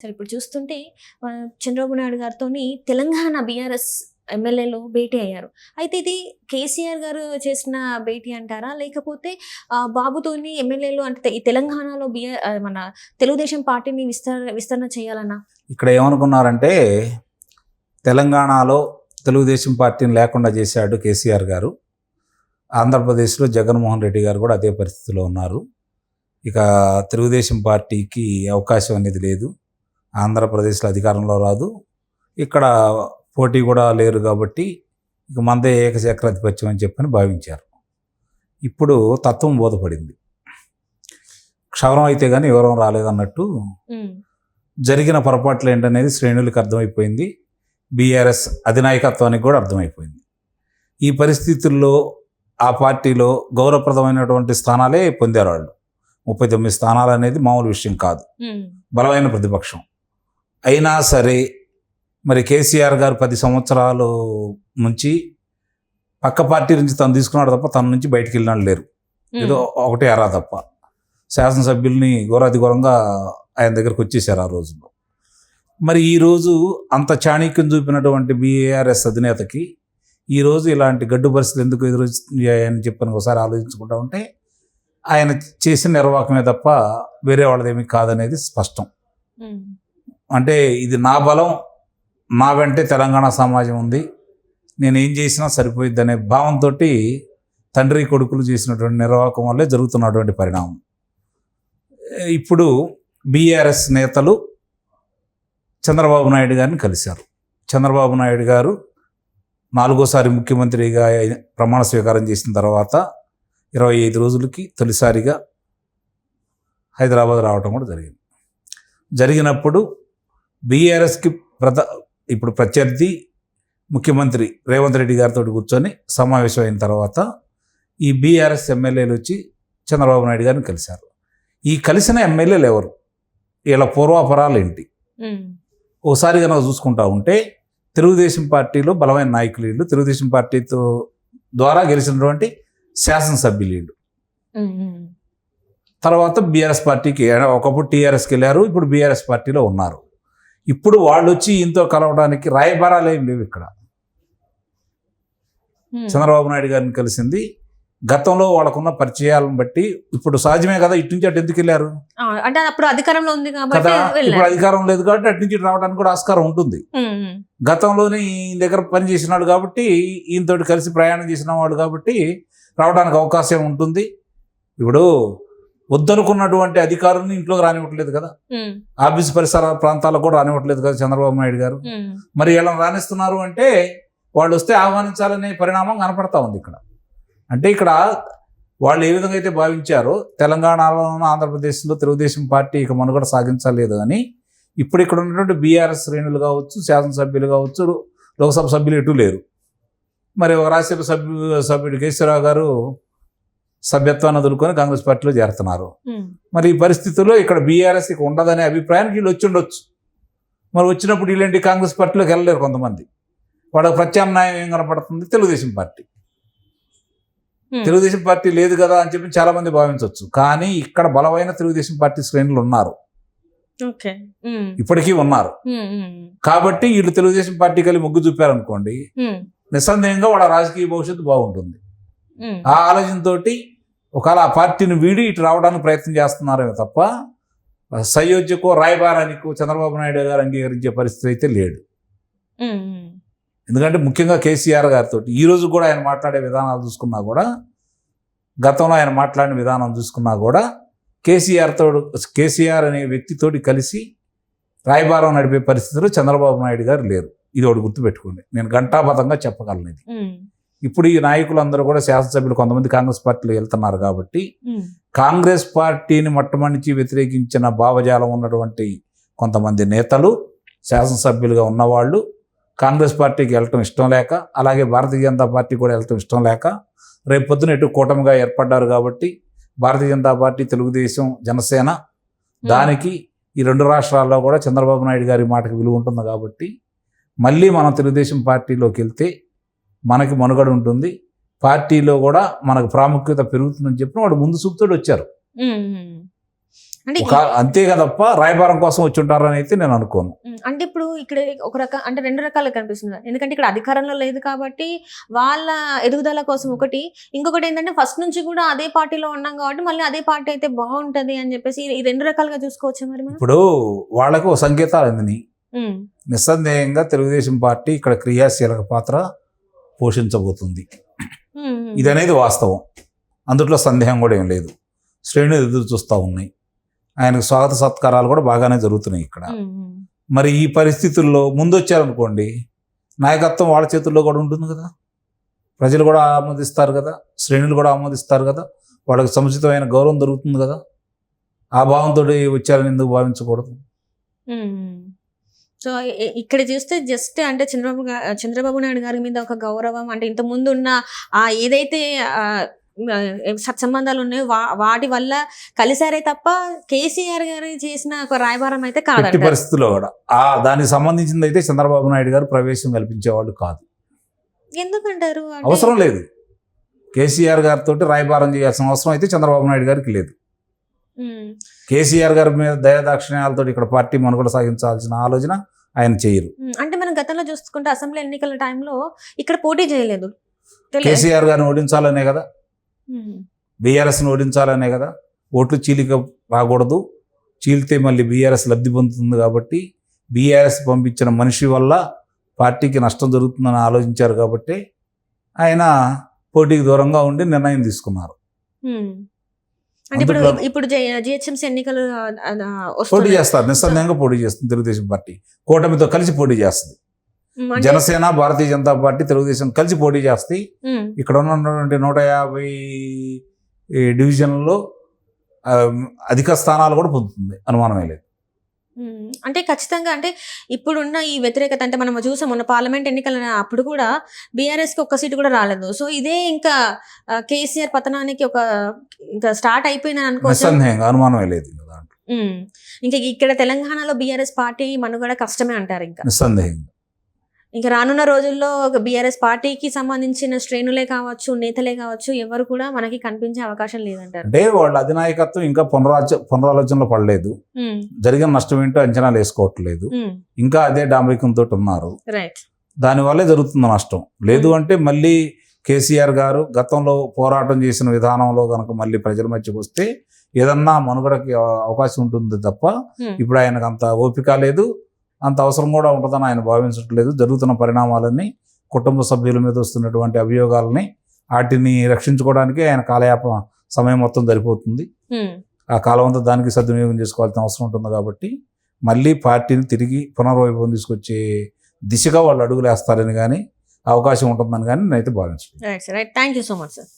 సరే ఇప్పుడు చూస్తుంటే చంద్రబాబు నాయుడు గారితో తెలంగాణ బీఆర్ఎస్ ఎమ్మెల్యేలు భేటీ అయ్యారు. అయితే ఇది కేసీఆర్ గారు చేసిన భేటీ అంటారా? లేకపోతే ఆ, బాబుతోని ఎమ్మెల్యేలు అంటే ఈ తెలంగాణలో బిఆర్ మన తెలుగుదేశం పార్టీని విస్తర విస్తరణ చేయాలన్నా? ఇక్కడ ఏమనుకున్నారంటే తెలంగాణలో తెలుగుదేశం పార్టీని లేకుండా చేశాడు కేసీఆర్ గారు. ఆంధ్రప్రదేశ్లో జగన్మోహన్ రెడ్డి గారు కూడా అదే పరిస్థితిలో ఉన్నారు. ఇక తెలుగుదేశం పార్టీకి అవకాశం అనేది లేదు. ఆంధ్రప్రదేశ్లో అధికారంలో రాదు. ఇక్కడ పోటీ కూడా లేరు కాబట్టి ఇక మందే ఏకచక్రాధిపత్యం అని చెప్పని భావించారు. ఇప్పుడు తత్వం బోధపడింది. క్షవరం అయితే కానీ వివరం రాలేదన్నట్టు జరిగిన పొరపాట్లు ఏంటనేది శ్రేణులకు అర్థమైపోయింది. బీఆర్ఎస్ అధినాయకత్వానికి కూడా అర్థమైపోయింది. ఈ పరిస్థితుల్లో ఆ పార్టీలో గౌరవప్రదమైనటువంటి స్థానాలే పొందారు వాళ్ళు. ముప్పై తొమ్మిది స్థానాలు అనేది మామూలు విషయం కాదు. బలమైన ప్రతిపక్షం. అయినా సరే మరి కేసీఆర్ గారు పది సంవత్సరాలు నుంచి పక్క పార్టీ నుంచి తను తీసుకున్నాడు తప్ప తన నుంచి బయటికి వెళ్ళినాడు లేరు. ఏదో ఒకటే అరా తప్ప. శాసనసభ్యుల్ని ఘోరాతి ఘోరంగా ఆయన దగ్గరకు వచ్చేసారు ఆ రోజుల్లో. మరి ఈరోజు అంత చాణక్యం చూపినటువంటి బీఆర్ఎస్ అధినేతకి ఈరోజు ఇలాంటి గడ్డు పరిస్థితులు ఎందుకు ఎదురొచ్చాయని చెప్పని ఒకసారి ఆలోచించుకుంటా ఉంటే ఆయన చేసిన నిర్వాహకమే తప్ప వేరే వాళ్ళదేమీ కాదనేది స్పష్టం. అంటే ఇది నా బలం నా వెంటే తెలంగాణ సమాజం ఉంది. నేను ఏం చేసినా సరిపోయిద్ది అనే భావంతో తండ్రి కొడుకులు చేసినటువంటి నిర్వాహకం వల్లే జరుగుతున్నటువంటి పరిణామం. ఇప్పుడు బీఆర్ఎస్ నేతలు చంద్రబాబు నాయుడు గారిని కలిశారు. చంద్రబాబు నాయుడు గారు నాలుగోసారి ముఖ్యమంత్రిగా ప్రమాణ స్వీకారం చేసిన తర్వాత ఇరవై ఐదు రోజులకి తొలిసారిగా హైదరాబాద్ రావడం కూడా జరిగింది. జరిగినప్పుడు బీఆర్ఎస్కి ప్రధ ఇప్పుడు ప్రత్యర్థి ముఖ్యమంత్రి రేవంత్ రెడ్డి గారితో కూర్చొని సమావేశం అయిన తర్వాత ఈ బీఆర్ఎస్ ఎమ్మెల్యేలు వచ్చి చంద్రబాబు నాయుడు గారిని కలిశారు. ఈ కలిసిన ఎమ్మెల్యేలు ఎవరు? వీళ్ళ పూర్వాపరాలు ఏంటి? ఓసారి కనుక చూసుకుంటా ఉంటే తెలుగుదేశం పార్టీలో బలమైన నాయకులు వీళ్ళు. తెలుగుదేశం పార్టీతో ద్వారా గెలిచినటువంటి శాసనసభ్యులు వీళ్ళు. తర్వాత బీఆర్ఎస్ పార్టీకి ఒకప్పుడు టీఆర్ఎస్కి వెళ్ళారు ఇప్పుడు బీఆర్ఎస్ పార్టీలో ఉన్నారు. ఇప్పుడు వాళ్ళు వచ్చి ఈయనతో కలవడానికి రాయబారాలు ఏం లేవు ఇక్కడ. చంద్రబాబు నాయుడు గారిని కలిసింది. గతంలో వాళ్ళకున్న పరిచయాలను బట్టి ఇప్పుడు సహజమే కదా ఇటు నుంచి అటు ఎందుకు వెళ్ళారు? అంటే అప్పుడు అధికారంలో ఉంది కదా ఇప్పుడు అధికారం లేదు కాబట్టి అటు నుంచి రావడానికి కూడా ఆస్కారం ఉంటుంది. గతంలోనే ఈయన దగ్గర పని చేసినాడు కాబట్టి ఈయనతోటి కలిసి ప్రయాణం చేసిన వాడు కాబట్టి రావడానికి అవకాశం ఉంటుంది. ఇప్పుడు వద్దనుకున్నటువంటి అధికారులను ఇంట్లోకి రానివ్వట్లేదు కదా? ఆఫీస్ పరిసర ప్రాంతాలకు కూడా రానివ్వట్లేదు కదా చంద్రబాబు నాయుడు గారు? మరి వీళ్ళని రాణిస్తున్నారు అంటే వాళ్ళు వస్తే ఆహ్వానించాలనే పరిణామం కనపడతా ఉంది ఇక్కడ. అంటే ఇక్కడ వాళ్ళు ఏ విధంగా అయితే భావించారో తెలంగాణలోనూ ఆంధ్రప్రదేశ్లో తెలుగుదేశం పార్టీ ఇక మనుగడ సాగించలేదు అని ఇప్పుడు ఇక్కడ ఉన్నటువంటి బీఆర్ఎస్ శ్రేణులు కావచ్చు శాసనసభ్యులు కావచ్చు లోక్సభ సభ్యులు ఎటు లేరు. మరి ఒక రాజ్యసభ సభ్యు సభ్యుడు కేశవరావు గారు సభ్యత్వాన్ని వదులుకొని కాంగ్రెస్ పార్టీలో చేరుతున్నారు. మరి ఈ పరిస్థితుల్లో ఇక్కడ బీఆర్ఎస్ ఇక ఉండదనే అభిప్రాయానికి వీళ్ళు వచ్చి ఉండొచ్చు. మరి వచ్చినప్పుడు వీళ్ళేంటి కాంగ్రెస్ పార్టీలోకి వెళ్ళలేరు కొంతమంది. వాళ్ళకి ప్రత్యామ్నాయం ఏం కనపడుతుంది? తెలుగుదేశం పార్టీ. తెలుగుదేశం పార్టీ లేదు కదా అని చెప్పి చాలా మంది భావించవచ్చు. కానీ ఇక్కడ బలమైన తెలుగుదేశం పార్టీ శ్రేణులు ఉన్నారు. ఇప్పటికీ ఉన్నారు. కాబట్టి వీళ్ళు తెలుగుదేశం పార్టీ కలిసి మొగ్గు చూపారనుకోండి నిస్సందేహంగా వాళ్ళ రాజకీయ భవిష్యత్తు బాగుంటుంది. ఆ ఆలోచనతో ఒకవేళ ఆ పార్టీని వీడి ఇటు రావడానికి ప్రయత్నం చేస్తున్నారేమో తప్ప సయోధ్యకో రాయబారానికో చంద్రబాబు నాయుడు గారు అంగీకరించే పరిస్థితి అయితే లేడు ఎందుకంటే ముఖ్యంగా కేసీఆర్ గారితో ఈ రోజు కూడా ఆయన మాట్లాడే విధానాలు చూసుకున్నా కూడా గతంలో ఆయన మాట్లాడిన విధానం చూసుకున్నా కూడా కేసీఆర్ తోడు కేసీఆర్ అనే వ్యక్తితోటి కలిసి రాయబారం నడిపే పరిస్థితిలో చంద్రబాబు నాయుడు గారు లేరు. ఇది ఒకటి గుర్తుపెట్టుకోండి. నేను ఘంటాపథంగా చెప్పగలను ఇది. ఇప్పుడు ఈ నాయకులందరూ కూడా శాసనసభ్యులు కొంతమంది కాంగ్రెస్ పార్టీలో వెళ్తున్నారు కాబట్టి కాంగ్రెస్ పార్టీని మొట్టమొదటి వ్యతిరేకించిన భావజాలం ఉన్నటువంటి కొంతమంది నేతలు శాసనసభ్యులుగా ఉన్నవాళ్ళు కాంగ్రెస్ పార్టీకి వెళ్ళటం ఇష్టం లేక అలాగే భారతీయ జనతా పార్టీ కూడా వెళ్ళటం ఇష్టం లేక రేపు పొద్దున ఎటు కూటమిగా ఏర్పడ్డారు కాబట్టి భారతీయ జనతా పార్టీ తెలుగుదేశం జనసేన దానికి ఈ రెండు రాష్ట్రాల్లో కూడా చంద్రబాబు నాయుడు గారి మాటకి విలువ ఉంటుంది కాబట్టి మళ్ళీ మనం తెలుగుదేశం పార్టీలోకి వెళ్తే మనకి మనుగడ ఉంటుంది. పార్టీలో కూడా మనకు ప్రాముఖ్యత పెరుగుతుందని చెప్పి వాడు ముందు చూపుతోటి వచ్చారు. అంటే అంతే కదప్ప రాయబారం కోసం వచ్చి ఉంటారని అయితే నేను అనుకోను. అంటే ఇప్పుడు ఇక్కడ ఒక రక అంటే రెండు రకాలుగా కనిపిస్తుంది. ఎందుకంటే ఇక్కడ అధికారంలో లేదు కాబట్టి వాళ్ళ ఎదుగుదల కోసం ఒకటి ఇంకొకటి ఏంటంటే ఫస్ట్ నుంచి కూడా అదే పార్టీలో ఉన్నాం కాబట్టి మళ్ళీ అదే పార్టీ అయితే బాగుంటది అని చెప్పేసి ఈ రెండు రకాలుగా చూసుకోవచ్చా మరి ఇప్పుడు వాళ్ళకు సంకేతాలు అందినాయి నిస్సందేహంగా తెలుగుదేశం పార్టీ ఇక్కడ క్రియాశీలక పాత్ర పోషించబోతుంది. ఇది అనేది వాస్తవం. అందులో సందేహం కూడా ఏం లేదు. శ్రేణులు ఎదురు చూస్తూ ఉన్నాయి. ఆయనకు స్వాగత సత్కారాలు కూడా బాగానే జరుగుతున్నాయి ఇక్కడ. మరి ఈ పరిస్థితుల్లో ముందు వచ్చారనుకోండి నాయకత్వం వాళ్ళ చేతుల్లో కూడా ఉంటుంది కదా. ప్రజలు కూడా ఆమోదిస్తారు కదా. శ్రేణులు కూడా ఆమోదిస్తారు కదా. వాళ్ళకి సముచితమైన గౌరవం దొరుకుతుంది కదా. ఆ భావంతో వచ్చారని ఎందుకు భావించకూడదు. సో ఇక్కడ చూస్తే జస్ట్ అంటే చంద్రబాబు చంద్రబాబు నాయుడు గారి మీద ఒక గౌరవం అంటే ఇంత ముందు ఉన్న ఆ ఏదైతే సత్సంబంధాలు ఉన్నాయో వా- వాటి వల్ల కలిసారే తప్ప కేసీఆర్ గారు చేసిన ఒక రాయబారం అయితే కాదంట పరిస్థితుల్లో కూడా. ఆ దానికి సంబంధించింది అయితే చంద్రబాబు నాయుడు గారు ప్రవేశం కల్పించేవాళ్ళు కాదు. ఎందుకంటారు? అవసరం లేదు. కేసీఆర్ గారితో రాయబారం చేయాల్సిన అవసరం అయితే చంద్రబాబు నాయుడు గారికి లేదు. కేసీఆర్ గారి మీద దయాదాక్షిణ్యాలతో ఇక్కడ పార్టీ మనుగడ సాగించాల్సిన ఆలోచన ఆయన చేయరు. అంటే మనం గతంలో చూసుకుంటే అసెంబ్లీ ఎన్నికల టైంలో ఇక్కడ పోటీ చేయలేదు. కేసీఆర్ గారిని ఓడించాలనే కదా. బీఆర్ఎస్ని ఓడించాలనే కదా. ఓట్లు చీలిక రాకూడదు. చీలితే మళ్ళీ బీఆర్ఎస్ లబ్ధి పొందుతుంది కాబట్టి బీఆర్ఎస్ పంపించిన మనిషి వల్ల పార్టీకి నష్టం జరుగుతుందని ఆలోచించారు కాబట్టి ఆయన పోటీకి దూరంగా ఉండి నిర్ణయం తీసుకున్నారు. అంటే ఇప్పుడు అందుట్లో- ఇప్పుడు జిహెచ్ఎంసీ ఎన్నికలు పోటీ. చేస్తారు నిస్సందేహంగా పోటీ చేస్తుంది తెలుగుదేశం పార్టీ కూటమితో కలిసి పోటీ చేస్తుంది జనసేన భారతీయ జనతా పార్టీ తెలుగుదేశం కలిసి పోటీ చేస్తాయి మ్మ్. ఇక్కడ ఉన్నటువంటి నూట యాభై ఆ, అధిక స్థానాలు కూడా పొందుతుంది అనుమానమే లేదు. అంటే ఖచ్చితంగా అంటే ఇప్పుడున్న ఈ వ్యతిరేకత అంటే మనం చూసాం మొన్న పార్లమెంట్ ఎన్నికల అప్పుడు కూడా బీఆర్ఎస్కి ఒక్క సీటు కూడా రాలేదు. సో ఇదే ఇంకా కేసీఆర్ పతనానికి ఒక ఇంకా స్టార్ట్ అయిపోయిందని అనుకోవచ్చు? అనుమానమే లేదు. ఇంకా ఇక్కడ తెలంగాణలో బీఆర్ఎస్ పార్టీ మనుగడ కష్టమే అంటారు ఇంకా. నిస్సందేహంగా. ఇంకా రానున్న రోజుల్లో బీఆర్ఎస్ పార్టీకి సంబంధించిన శ్రేణులే కావచ్చు నేతలే కావచ్చు ఎవరు కూడా మనకి కనిపించే అవకాశం లేదంటారు. అంటే వాళ్ళ అధినాయకత్వం ఇంకా పునరాచ పునరాలోచనలో పడలేదు. జరిగిన నష్టం ఏంటో అంచనాలు వేసుకోవట్లేదు. ఇంకా అదే డాంబికంతో ఉన్నారు. రైట్ దానివల్లే జరుగుతున్న నష్టం. లేదు అంటే మళ్ళీ కేసీఆర్ గారు గతంలో పోరాటం చేసిన విధానంలో కనుక మళ్ళీ ప్రజల మధ్యకి వస్తే ఏదన్నా మనుగడకి అవ- అవకాశం ఉంటుంది తప్ప. ఇప్పుడు ఆయనకు అంత ఓపిక లేదు. అంత అవసరం కూడా ఉంటుందని ఆయన భావించట్లేదు. జరుగుతున్న పరిణామాలన్నీ కుటుంబ సభ్యుల మీద వస్తున్నటువంటి అభియోగాలని వాటిని రక్షించుకోవడానికి ఆయన కాలయాప సమయం మొత్తం సరిపోతుంది. ఆ కాలం అంతా దానికి సద్వినియోగం చేసుకోవాల్సిన అవసరం ఉంటుంది కాబట్టి మళ్ళీ పార్టీని తిరిగి పునర్వైభవం తీసుకొచ్చే దిశగా వాళ్ళు అడుగులు వేస్తారని కానీ అవకాశం ఉంటుందని కానీ నేనైతే right thank you so much sir